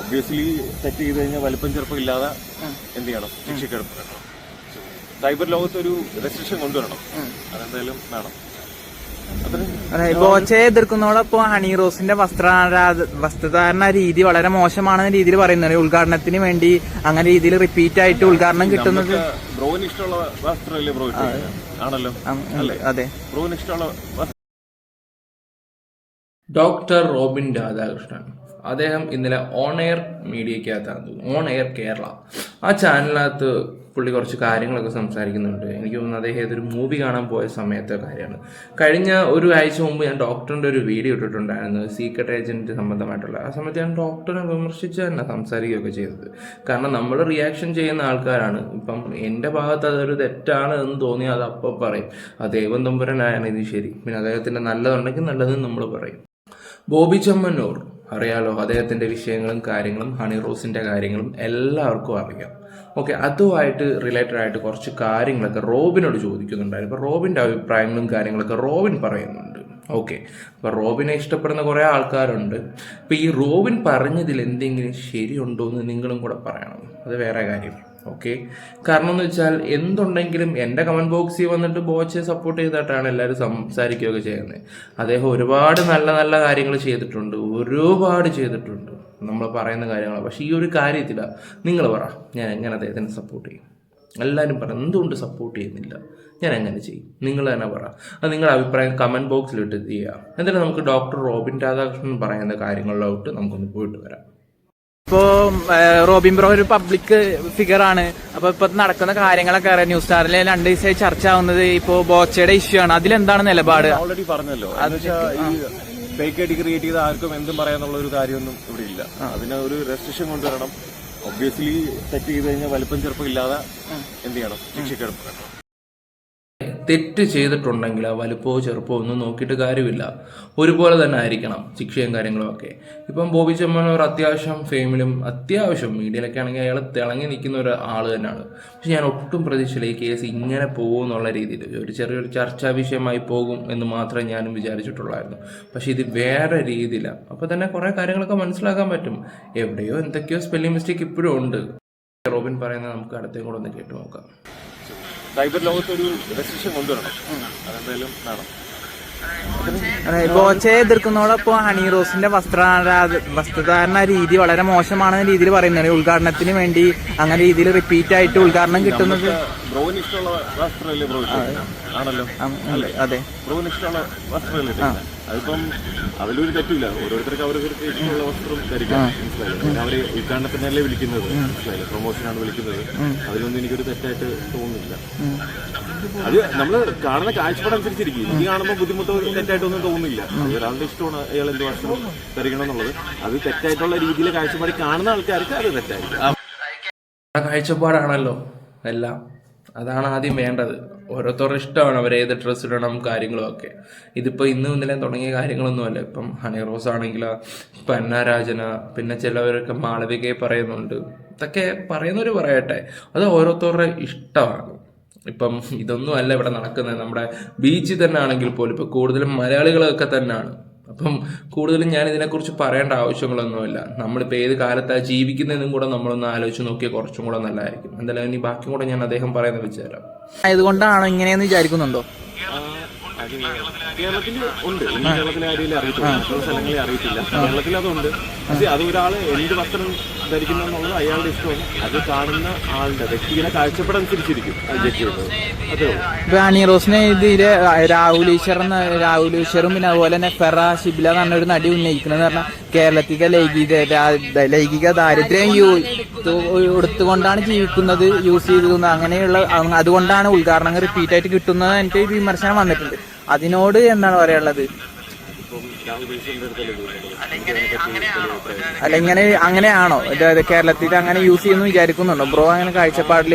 Obviously തെറ്റ് ചെയ്ത് കഴിഞ്ഞാൽ വലിപ്പം ചെറുപ്പം ഇല്ലാതെ എന്ത് ചെയ്യണം? ശിക്ഷിക്കണം സൈബർ ലോകത്ത് ഒരു റെസ്ട്രിക്ഷൻ കൊണ്ടുവരണം. അതെന്തായാലും വേണം. ബോച്ചയെ എതിർക്കുന്നതോടൊപ്പം ഹണി റോസിന്റെ വസ്ത്ര വസ്ത്രധാരണ രീതി വളരെ മോശമാണെന്ന രീതിയിൽ പറയുന്നത് ഉദ്ഘാടനത്തിന് വേണ്ടി അങ്ങനെ രീതിയിൽ റിപ്പീറ്റ് ആയിട്ട് ഉദ്ഘാടനം കിട്ടുന്നത് ബ്രോവിന് ഇഷ്ടമുള്ള വസ്ത്രമല്ലേ ബ്രോ? ആണല്ലോ. അതെ. ബ്രോവിന് ഇഷ്ടമുള്ള വസ്ത്രം ഡോക്ടർ റോബിൻ രാധാകൃഷ്ണൻ. അദ്ദേഹം ഇന്നലെ ഓൺ എയർ മീഡിയക്കകത്താണ് ഓൺ എയർ കേരള. ആ ചാനലിനകത്ത് പുള്ളി കുറച്ച് കാര്യങ്ങളൊക്കെ സംസാരിക്കുന്നുണ്ട്. എനിക്ക് തോന്നുന്നു അദ്ദേഹം ഏതൊരു മൂവി കാണാൻ പോയ സമയത്തെ കാര്യമാണ്. കഴിഞ്ഞ ഒരു ആഴ്ച മുമ്പ് ഞാൻ ഡോക്ടറിന്റെ ഒരു വീഡിയോ ഇട്ടിട്ടുണ്ടായിരുന്നു. സീക്രട്ട് ഏജന്റ് സംബന്ധമായിട്ടുള്ള. ആ സമയത്ത് ഞാൻ ഡോക്ടറിനെ വിമർശിച്ച് തന്നെ സംസാരിക്കുകയൊക്കെ ചെയ്തത്. കാരണം നമ്മൾ റിയാക്ഷൻ ചെയ്യുന്ന ആൾക്കാരാണ്. ഇപ്പം എന്റെ ഭാഗത്ത് അതൊരു തെറ്റാണ് എന്ന് തോന്നി അത് അപ്പോൾ പറയും. ആ ദൈവം തമ്പുരനായാണ് ഇത് ശരി. പിന്നെ അദ്ദേഹത്തിന്റെ നല്ലതുണ്ടെങ്കിൽ നല്ലതെന്ന് നമ്മൾ പറയും. ബോബി ചെമ്മന്നൂർ. അറിയാലോ അദ്ദേഹത്തിന്റെ വിഷയങ്ങളും കാര്യങ്ങളും ഹണി റോസിന്റെ കാര്യങ്ങളും എല്ലാവർക്കും അറിയാം. ഓക്കെ അതുമായിട്ട് റിലേറ്റഡ് ആയിട്ട് കുറച്ച് കാര്യങ്ങളൊക്കെ റോബിനോട് ചോദിക്കുന്നുണ്ടായിരുന്നു. അപ്പോൾ റോബിന്റെ അഭിപ്രായങ്ങളും കാര്യങ്ങളൊക്കെ റോബിൻ പറയുന്നുണ്ട്. ഓക്കെ അപ്പോൾ റോബിനെ ഇഷ്ടപ്പെടുന്ന കുറേ ആൾക്കാരുണ്ട്. അപ്പോൾ ഈ റോബിൻ പറഞ്ഞതിൽ എന്തെങ്കിലും ശരിയുണ്ടോ എന്ന് നിങ്ങളും കൂടെ പറയണം. അത് വേറെ കാര്യം. ഓക്കെ? കാരണം എന്ന് വെച്ചാൽ എന്തുണ്ടെങ്കിലും എന്റെ കമന്റ് ബോക്സിൽ വന്നിട്ട് ബോച്ചെ സപ്പോർട്ട് ചെയ്തിട്ടാണ് എല്ലാവരും സംസാരിക്കുകയൊക്കെ ചെയ്യുന്നത്. അദ്ദേഹം ഒരുപാട് നല്ല നല്ല കാര്യങ്ങൾ ചെയ്തിട്ടുണ്ട്. ഒരുപാട് ചെയ്തിട്ടുണ്ട്. നമ്മൾ പറയുന്ന കാര്യങ്ങൾ പക്ഷേ ഈ ഒരു കാര്യത്തില. നിങ്ങൾ പറ ഞാൻ എങ്ങനെ അദ്ദേഹത്തിനെ സപ്പോർട്ട് ചെയ്യും? എല്ലാവരും പറ എന്തുകൊണ്ട് സപ്പോർട്ട് ചെയ്യുന്നില്ല? ഞാൻ എങ്ങനെ ചെയ്യും? നിങ്ങൾ തന്നെ പറ. അത് നിങ്ങളുടെ അഭിപ്രായം കമന്റ് ബോക്സിലിട്ട് ചെയ്യുക എന്നിട്ട് നമുക്ക് ഡോക്ടർ റോബിൻ രാധാകൃഷ്ണൻ പറയുന്ന കാര്യങ്ങളിലോട്ട് നമുക്കൊന്ന് പോയിട്ട് വരാം. ഇപ്പോ റോബിൻ ബ്രോ ഒരു പബ്ലിക് ഫിഗർ ആണ്. അപ്പൊ ഇപ്പൊ നടക്കുന്ന കാര്യങ്ങളൊക്കെ അറിയാം. ന്യൂസ് സ്റ്റാറിലെ രണ്ട് ദിവസമായി ചർച്ച ആവുന്നത് ഇപ്പോ ബോച്ചയുടെ ഇഷ്യൂ ആണ്. അതിലെന്താണ് നിലപാട്? ഓൾറെഡി പറഞ്ഞല്ലോ. ഫേക്ക് ഐഡി ക്രിയേറ്റ് ചെയ്ത ആർക്കും എന്തും പറയാന്നുള്ള ഒരു കാര്യമൊന്നും ഇവിടെ ഇല്ല. അതിന് ഒരു റെസ്ട്രിക്ഷൻ കൊണ്ടുവരണം. ഒബ്വിയസ്ലി തെറ്റ് ചെയ്ത് കഴിഞ്ഞാൽ വലിപ്പം ചെറുപ്പം ഇല്ലാതെ എന്ത് ചെയ്യണം? ശിക്ഷിക്കണം തെറ്റ് ചെയ്തിട്ടുണ്ടെങ്കിൽ ആ വലുപ്പമോ ചെറുപ്പമോ ഒന്നും നോക്കിയിട്ട് കാര്യമില്ല. ഒരുപോലെ തന്നെ ആയിരിക്കണം ശിക്ഷയും കാര്യങ്ങളും ഒക്കെ ഇപ്പം ബോബി ചെമ്മനോർ അത്യാവശ്യം ഫെയിമിലും അത്യാവശ്യം മീഡിയയിലൊക്കെ ആണെങ്കിൽ അയാൾ തിളങ്ങി നിൽക്കുന്ന ഒരു ആൾ തന്നെയാണ്. പക്ഷെ ഞാൻ ഒട്ടും പ്രതീക്ഷയില്ല ഈ കേസ് ഇങ്ങനെ പോകും എന്നുള്ള രീതിയിൽ. ഒരു ചെറിയൊരു ചർച്ചാ വിഷയമായി പോകും എന്ന് മാത്രമേ ഞാനും വിചാരിച്ചിട്ടുള്ളായിരുന്നു. പക്ഷെ ഇത് വേറെ രീതിയിലാണ് അപ്പോൾ തന്നെ കുറേ കാര്യങ്ങളൊക്കെ മനസ്സിലാക്കാൻ പറ്റും. എവിടെയോ എന്തൊക്കെയോ സ്പെല്ലിംഗ് മിസ്റ്റേക്ക് ഇപ്പോഴും ഉണ്ട്. റോബിൻ പറയുന്നത് നമുക്ക് അടുത്തേം കൂടെ ഒന്ന് കേട്ടു നോക്കാം. സൈബർ ലോകത്തൊരു റെസ്ട്രിക്ഷൻ കൊണ്ടുവരണം. അതെന്തായാലും വേണം. അതെ ബോച്ചയെ എതിർക്കുന്നതോടൊപ്പം ഹണി റോസിന്റെ വസ്ത്ര വസ്ത്രധാരണ രീതി വളരെ മോശമാണെന്ന രീതിയിൽ പറയുന്നുണ്ട്. ഉദ്ഘാടനത്തിന് വേണ്ടി അങ്ങനെ രീതിയിൽ റിപ്പീറ്റ് ആയിട്ട് ഉദ്ഘാടനം കിട്ടുന്നത് ആണല്ലോ. അതെ. ബ്രോവിന് ഇഷ്ടമുള്ള വസ്ത്രമല്ലേ? അതിപ്പം അതിലൊരു തെറ്റില്ല ഓരോരുത്തർക്ക് അവരവർക്ക് ഇഷ്ടമുള്ള വസ്ത്രം ധരിക്കാം മനസ്സിലായില്ലേ. പിന്നെ അവർ ഉദ്ഘാടനത്തിനല്ലേ വിളിക്കുന്നത്? മനസ്സിലായില്ലേ. പ്രൊമോഷനാണ് വിളിക്കുന്നത്. അതിലൊന്നും എനിക്കൊരു തെറ്റായിട്ട് തോന്നുന്നില്ല. അത് നമ്മൾ കാണുന്ന കാഴ്ചപ്പാട് അനുസരിച്ചിരിക്കും. എനിക്ക് കാണുമ്പോൾ ബുദ്ധിമുട്ടോ തെറ്റായിട്ടൊന്നും തോന്നുന്നില്ല. ഒരാളുടെ ഇഷ്ടമാണ് അയാൾ എന്ത് വസ്ത്രം ധരിക്കണം എന്നുള്ളത്. അത് തെറ്റായിട്ടുള്ള രീതിയിൽ കാഴ്ചപ്പാടി കാണുന്ന ആൾക്കാർക്ക് അത് തെറ്റായിരിക്കും. ആ കാഴ്ചപ്പാടാണല്ലോ എല്ലാം. അതാണ് ആദ്യം വേണ്ടത്. ഓരോരുത്തരുടെ ഇഷ്ടമാണ് അവർ ഏത് ഡ്രസ്സ് ഇടണം കാര്യങ്ങളും ഒക്കെ. ഇതിപ്പോൾ ഇന്നും ഇന്നലെ തുടങ്ങിയ കാര്യങ്ങളൊന്നുമല്ല ഇപ്പം ഹണി റോസ് ആണെങ്കിൽ പന്ന രാജന പിന്നെ ചിലവരൊക്കെ മാളവികയെ പറയുന്നുണ്ട്. ഇതൊക്കെ പറയുന്നവർ പറയട്ടെ. അത് ഓരോരുത്തരുടെ ഇഷ്ടമാണ്. ഇപ്പം ഇതൊന്നും അല്ല ഇവിടെ നടക്കുന്നത്. നമ്മുടെ ബീച്ചിൽ തന്നെ ആണെങ്കിൽ പോലും ഇപ്പം കൂടുതലും മലയാളികളൊക്കെ തന്നെയാണ്. അപ്പം കൂടുതലും ഞാൻ ഇതിനെക്കുറിച്ച് പറയേണ്ട ആവശ്യങ്ങളൊന്നുമില്ല. നമ്മളിപ്പോൾ ഏത് കാലത്താണ് ജീവിക്കുന്നതെന്നും കൂടെ നമ്മളൊന്ന് ആലോചിച്ച് നോക്കിയാൽ കുറച്ചും കൂടെ നല്ലതായിരിക്കും. എന്തായാലും ഇനി ബാക്കി കൂടെ ഞാൻ അദ്ദേഹം പറയുന്നത് വെച്ചുതരാം ആയതുകൊണ്ടാണോ ഇങ്ങനെയെന്ന് വിചാരിക്കുന്നുണ്ടോ? കേരളത്തിൽ ഉണ്ട്. കേരളത്തിലെ ആരെങ്കിലും അറിയത്തില്ല. മറ്റുള്ള സ്ഥലങ്ങളെ അറിയത്തില്ല. കേരളത്തിൽ അതുണ്ട്. പക്ഷെ അത് ഒരാൾ എന്ത് വസ്ത്രം ധരിക്കുന്നു എന്നുള്ളത് അയാളുടെ ഇഷ്ടമാണ്. അത് കാണുന്ന ആളുടെ വ്യക്തിയുടെ കാഴ്ചപ്പാടനുസരിച്ചിരിക്കും അത്. ജഡ്ജ് റോസിനെ ഇത് രാഹുൽ ഈശ്വർ രാഹുൽ ഈശ്വറും പിന്നെ അതുപോലെ തന്നെ ഫെറ ഷിബില എന്ന് പറഞ്ഞ ഒരു നടി ഉന്നയിക്കുന്നത് പറഞ്ഞാൽ കേരളത്തിലെ ലൈംഗിക ലൈംഗിക ദാരിദ്ര്യം എടുത്തുകൊണ്ടാണ് ജീവിക്കുന്നത് യൂസ് ചെയ്തത് അങ്ങനെയുള്ള അതുകൊണ്ടാണ് ഉദ്ഘാടനങ്ങൾ റിപ്പീറ്റ് ആയിട്ട് കിട്ടുന്നത് എനിക്ക് വിമർശനം വന്നിട്ടുണ്ട്. അതിനോട് എന്താണ് പറയാനുള്ളത്? അല്ല ഇങ്ങനെ അങ്ങനെയാണോ കേരളത്തിൽ അങ്ങനെ യൂസ് ചെയ്യുന്നു വിചാരിക്കുന്നുണ്ടോ? ബ്രോ അങ്ങനെ കാഴ്ചപ്പാടിൽ?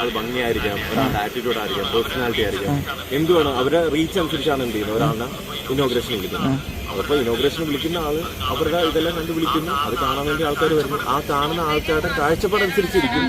അത് ഭംഗിയായിരിക്കാം. ഒരാളുടെ ആറ്റിറ്റ്യൂഡ് ആയിരിക്കാം പേഴ്സണാലിറ്റി ആയിരിക്കാം. എന്തുവാണ് അവരെ റീച്ച് അനുസരിച്ചാണ് എന്ത് ചെയ്യുന്നത്. ഒരാളുടെ ഇനോഗ്രേഷൻ വിളിക്കുന്നത്. അപ്പൊ ഇനോഗ്രേഷൻ വിളിക്കുന്ന ആൾ അവരുടെ ഇതെല്ലാം കണ്ട് വിളിക്കുന്നു. അത് കാണാൻ വേണ്ടി ആൾക്കാർ വരുന്നു. ആ കാണുന്ന ആൾക്കാരുടെ കാഴ്ചപ്പാട് അനുസരിച്ചിരിക്കും.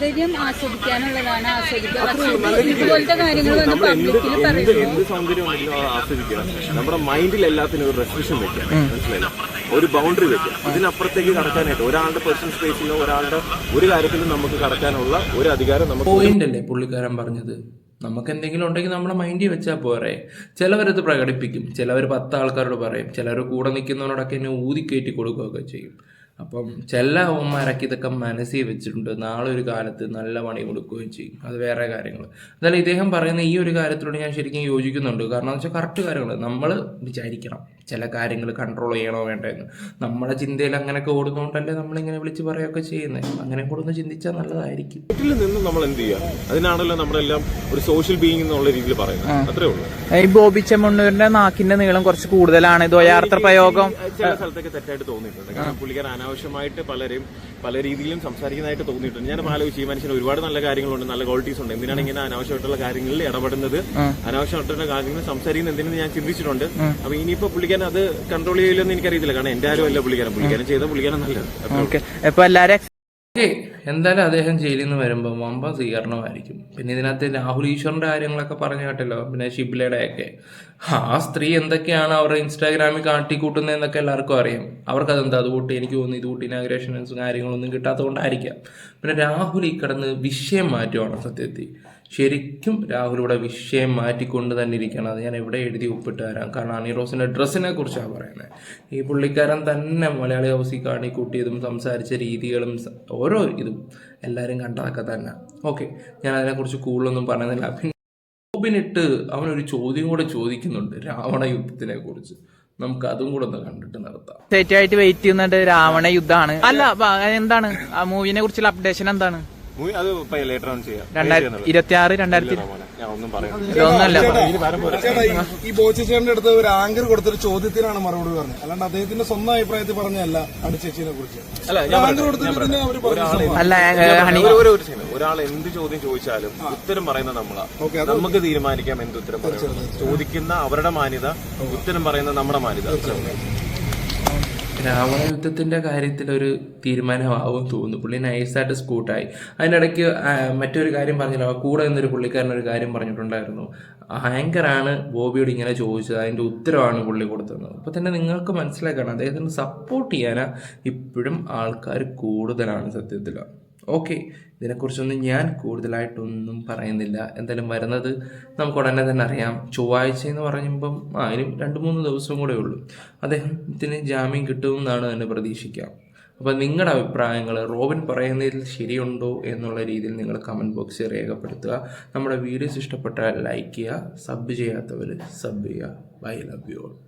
നമ്മൾ എന്ത് എന്ത് എന്ത് സൗന്ദര്യം ഉണ്ടെങ്കിലും ആസ്വദിക്കണം. നമ്മുടെ മൈൻഡിൽ എല്ലാത്തിനും ഒരു റെസ്ട്രിക്ഷൻ വെക്കാം. മനസ്സിലായില്ല? ഒരു ബൗണ്ടറി വെക്കാം. ഇതിനപ്പുറത്തേക്ക് കടക്കാനായിട്ട് ഒരാളുടെ പേഴ്സണൽ സ്പേസിലോ ഒരാളുടെ ഒരു കാര്യത്തിലും നമുക്ക് കടക്കാനുള്ള ഒരു അധികാരം നമുക്ക് പോയിന്റ് അല്ലേ പുള്ളിക്കാരൻ പറഞ്ഞത്? നമുക്ക് എന്തെങ്കിലും ഉണ്ടെങ്കിൽ നമ്മുടെ മൈൻഡിൽ വെച്ചാൽ പോരെ. ചിലവരത് പ്രകടിപ്പിക്കും. ചിലവർ പത്ത് ആൾക്കാരോട് പറയും. ചിലർ കൂടെ നിൽക്കുന്നവരോടൊക്കെ എന്നെ ഊതിക്കയറ്റി കൊടുക്കുകയൊക്കെ ചെയ്യും. അപ്പം ചില അവന്മാരൊക്കെ ഇതൊക്കെ മനസ്സിൽ വെച്ചിട്ടുണ്ട്. നാളെ ഒരു കാലത്ത് നല്ല പണി കൊടുക്കുകയും ചെയ്യും. അത് വേറെ കാര്യങ്ങൾ എന്നാലും ഇദ്ദേഹം പറയുന്ന ഈ ഒരു കാര്യത്തിലൂടെ ഞാൻ ശരിക്കും യോജിക്കുന്നുണ്ട്. കാരണം എന്ന് വെച്ചാൽ കറക്റ്റ് കാര്യങ്ങൾ നമ്മൾ വിചാരിക്കണം ചില കാര്യങ്ങൾ കൺട്രോൾ ചെയ്യണോ വേണ്ടെന്ന്. നമ്മുടെ ചിന്തയിൽ അങ്ങനെയൊക്കെ ഓടുന്നതുകൊണ്ടല്ലേ നമ്മളിങ്ങനെ വിളിച്ച് പറയുകയൊക്കെ ചെയ്യുന്നത് അങ്ങനെ കൂടെ ഒന്ന് ചിന്തിച്ചാൽ നല്ലതായിരിക്കും. വീട്ടിൽ നിന്ന് നമ്മൾ എന്ത് ചെയ്യുക അതിനാണല്ലോ നമ്മളെല്ലാം ഒരു സോഷ്യൽ ബീയിങ് എന്നുള്ള രീതിയിൽ പറയുന്നത്. അത്രേ ഉള്ളൂ. ഈ ബോബി ചെമ്മണ്ണൂരിന്റെ നാക്കിന്റെ നീളം കുറച്ച് കൂടുതലാണ്. ദ്വയാർത്ഥ പ്രയോഗം ചില സ്ഥലത്തൊക്കെ തെറ്റായിട്ട് തോന്നിയിട്ടുണ്ട്. കാരണം പുള്ളിക്കാരൻ അനാവശ്യമായിട്ട് പലരും പല രീതിയിലും സംസാരിക്കുന്നതായിട്ട് തോന്നിയിട്ടുണ്ട്. ഞാൻ ആലോചിച്ചു ഈ മനുഷ്യന് ഒരുപാട് നല്ല കാര്യങ്ങളുണ്ട് നല്ല ക്വാളിറ്റീസ് ഉണ്ട്. എന്തിനാണ് ഇങ്ങനെ അനാവശ്യമായിട്ടുള്ള കാര്യങ്ങളിൽ ഇടപെടുന്നത്? അനാവശ്യമായിട്ടുള്ള കാര്യങ്ങൾ സംസാരിക്കുന്നത് എന്തിനെന്ന് ഞാൻ ചിന്തിച്ചിട്ടുണ്ട്. അപ്പൊ ഇനിയിപ്പോ പുള്ളിക്കാരൻ അത് കൺട്രോൾ ചെയ്യില്ലെന്ന് എനിക്കറിയത്തില്ല. കാരണം എന്റെ ആരും അല്ല പുള്ളിക്കാരൻ പുള്ളിക്കാരൻ ചെയ്ത പുള്ളിക്കാരൻ നല്ലത്. ഓക്കെ. എല്ലാരും എന്തായാലും അദ്ദേഹം ജയിലിൽ നിന്ന് വരുമ്പോൾ വമ്പ സ്വീകരണമായിരിക്കും. പിന്നെ ഇതിനകത്ത് രാഹുൽ ഈശ്വറിന്റെ കാര്യങ്ങളൊക്കെ പറഞ്ഞു കേട്ടല്ലോ പിന്നെ ഷിബിലയുടെ ഒക്കെ. ആ സ്ത്രീ എന്തൊക്കെയാണ് അവരുടെ ഇൻസ്റ്റാഗ്രാമിൽ കാട്ടിക്കൂട്ടുന്നതെന്നൊക്കെ എല്ലാവർക്കും അറിയാം. അവർക്ക് അതെന്താ അത് കൂട്ടി എനിക്ക് തോന്നുന്നു ഇത് കൂട്ടി ഇനാഗ്രേഷൻസും കാര്യങ്ങളൊന്നും കിട്ടാത്തതുകൊണ്ടായിരിക്കാം. പിന്നെ രാഹുൽ ഈ കിടന്ന് വിഷയം മാറ്റുവാണ് സത്യത്തിൽ. ശരിക്കും രാഹുൽ ഇവിടെ വിഷയം മാറ്റിക്കൊണ്ട് തന്നെ ഇരിക്കണം അത് ഞാൻ എവിടെ എഴുതി ഒപ്പിട്ട് വരാം കാരണം അണിറോസിന്റെ ഡ്രസ്സിനെ കുറിച്ചാണ് പറയുന്നത്. ഈ പുള്ളിക്കാരൻ തന്നെ മലയാളി ഹൗസിൽ കാണിക്കൂട്ടിയതും സംസാരിച്ച രീതികളും ഓരോ ഇതും എല്ലാവരും കണ്ടതൊക്കെ തന്നെ. ഓക്കെ ഞാൻ അതിനെക്കുറിച്ച് കൂടുതലൊന്നും പറയുന്നില്ല. പിന്നെ റോബിനിട്ട് അവനൊരു ചോദ്യം കൂടെ ചോദിക്കുന്നുണ്ട് രാവണ യുദ്ധത്തിനെ കുറിച്ച്. നമുക്ക് അതും കൂടെ ഒന്ന് കണ്ടിട്ട് നടത്താം. വെയിറ്റ് ചെയ്യുന്നുണ്ട്. രാവണ യുദ്ധമാണ്. അല്ല എന്താണ്? ആ മൂവിനെ കുറിച്ചുള്ള അപ്ഡേഷൻ എന്താണ്? മൂവി അത് ലേറ്റർ ഓൺ ചെയ്യാം. രണ്ടായിരത്തി ഇരുപത്തി ആറ് രണ്ടായിരത്തി ഈ- അടുത്ത് ഒരു ആങ്കർ കൊടുത്തൊരു ചോദ്യത്തിനാണ് മറുപടി പറഞ്ഞത്. അല്ലാണ്ട് അദ്ദേഹത്തിന്റെ സ്വന്തം അഭിപ്രായത്തിൽ പറഞ്ഞല്ല അടിച്ചേച്ചിനെ കുറിച്ച്. ഒരാൾ എന്ത് ചോദ്യം ചോദിച്ചാലും ഉത്തരം പറയുന്നത് നമ്മളാ. നമുക്ക് തീരുമാനിക്കാം എന്ത് ഉത്തരം പറയണം ചോദിക്കുന്ന അവരുടെ മാന്യത ഉത്തരം പറയുന്ന നമ്മുടെ മാന്യത. രാവണ യുദ്ധത്തിന്റെ കാര്യത്തിൽ ഒരു തീരുമാനമാവും തോന്നുന്നു. പുള്ളി നൈസായിട്ട് സ്കൂട്ടായി. അതിനിടയ്ക്ക് മറ്റൊരു കാര്യം പറഞ്ഞല്ലോ. കൂടെ നിന്നൊരു പുള്ളിക്കാരൻ ഒരു കാര്യം പറഞ്ഞിട്ടുണ്ടായിരുന്നു. ആങ്കറാണ് ബോബിയോട് ഇങ്ങനെ ചോദിച്ചത്. അതിന്റെ ഉത്തരവാണ് പുള്ളി കൊടുത്തത്. അപ്പോൾ തന്നെ നിങ്ങൾക്ക് മനസ്സിലാക്കണം അദ്ദേഹത്തിന് സപ്പോർട്ട് ചെയ്യാനാ ഇപ്പോഴും ആൾക്കാർ കൂടുതലാണ് സത്യത്തിൽ ഓക്കെ ഇതിനെക്കുറിച്ചൊന്നും ഞാൻ കൂടുതലായിട്ടൊന്നും പറയുന്നില്ല. എന്തായാലും വരുന്നത് നമുക്ക് ഉടനെ തന്നെ അറിയാം. ചൊവ്വാഴ്ച എന്ന് പറയുമ്പം ഇനി രണ്ട് മൂന്ന് ദിവസം കൂടെ ഉള്ളൂ. അദ്ദേഹത്തിന് ജാമ്യം കിട്ടുമെന്നാണ് തന്നെ പ്രതീക്ഷിക്കാം. അപ്പോൾ നിങ്ങളുടെ അഭിപ്രായങ്ങൾ റോബിൻ പറയുന്നതിൽ ശരിയുണ്ടോ എന്നുള്ള രീതിയിൽ നിങ്ങൾ കമന്റ് ബോക്സിൽ രേഖപ്പെടുത്തുക. നമ്മുടെ വീഡിയോസ് ഇഷ്ടപ്പെട്ടാൽ ലൈക്ക് ചെയ്യുക സബ് ചെയ്യാത്തവർ സബ് ചെയ്യുക. Bye love you all